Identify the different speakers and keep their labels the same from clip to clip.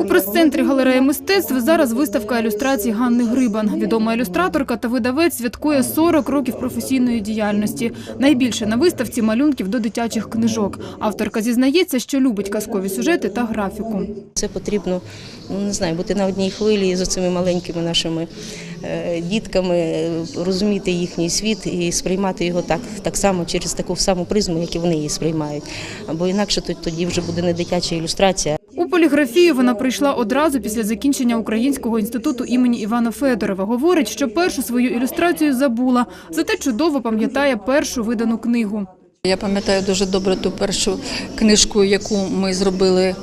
Speaker 1: У прес-центрі галереї мистецтв зараз виставка ілюстрацій Ганни Грибан. Відома ілюстраторка та видавець святкує 40 років професійної діяльності. Найбільше на виставці малюнків до дитячих книжок. Авторка зізнається, що любить казкові сюжети та графіку.
Speaker 2: Це потрібно ну, не знаю, бути на одній хвилі з цими маленькими нашими е, дітками, розуміти їхній світ і сприймати його так, так само через таку саму призму, як і вони її сприймають. Бо інакше то- тоді вже буде не дитяча ілюстрація,
Speaker 1: поліграфію вона прийшла одразу після закінчення Українського інституту імені Івана Федорова. Говорить, що першу свою ілюстрацію забула, зате чудово пам'ятає першу видану книгу.
Speaker 3: Я пам'ятаю дуже добре ту першу книжку, яку ми зробили е,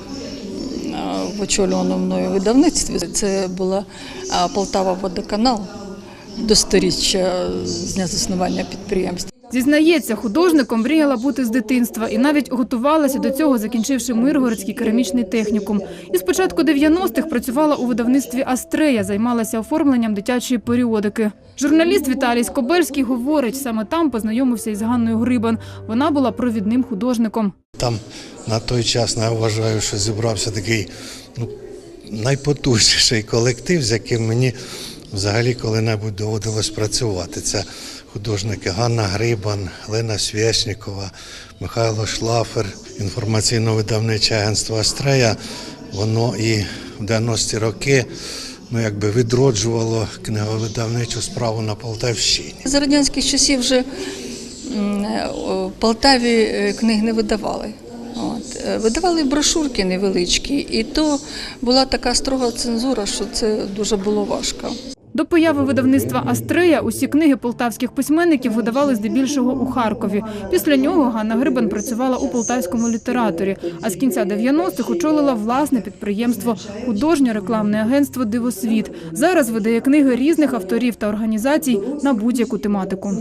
Speaker 3: в очолюваному мною видавництві. Це була е, Полтава водоканал до сторіччя з дня заснування підприємства.
Speaker 1: Зізнається, художником мріяла бути з дитинства і навіть готувалася до цього, закінчивши Миргородський керамічний технікум. І з початку 90-х працювала у видавництві Астрея, займалася оформленням дитячої періодики. Журналіст Віталій Скобельський говорить, саме там познайомився із Ганною Грибан. Вона була провідним художником.
Speaker 4: Там на той час я вважаю, що зібрався такий ну, найпотужніший колектив, з яким мені взагалі коли-небудь доводилось працювати. Це художники Ганна Грибан, Лена Свєшнікова, Михайло Шлафер, інформаційно-видавниче агентство Астрея. Воно і в 90-ті роки ну, якби відроджувало книговидавничу справу на Полтавщині.
Speaker 3: За радянських часів вже м, е, в Полтаві е, книг не видавали. От. е, Видавали брошурки невеличкі, і то була така строга цензура, що це дуже було важко.
Speaker 1: До появи видавництва Астрея усі книги полтавських письменників видавали здебільшого у Харкові. Після нього Ганна Грибан працювала у полтавському літераторі, а з кінця 90-х очолила власне підприємство художньо-рекламне агентство Дивосвіт. Зараз видає книги різних авторів та організацій на будь-яку тематику.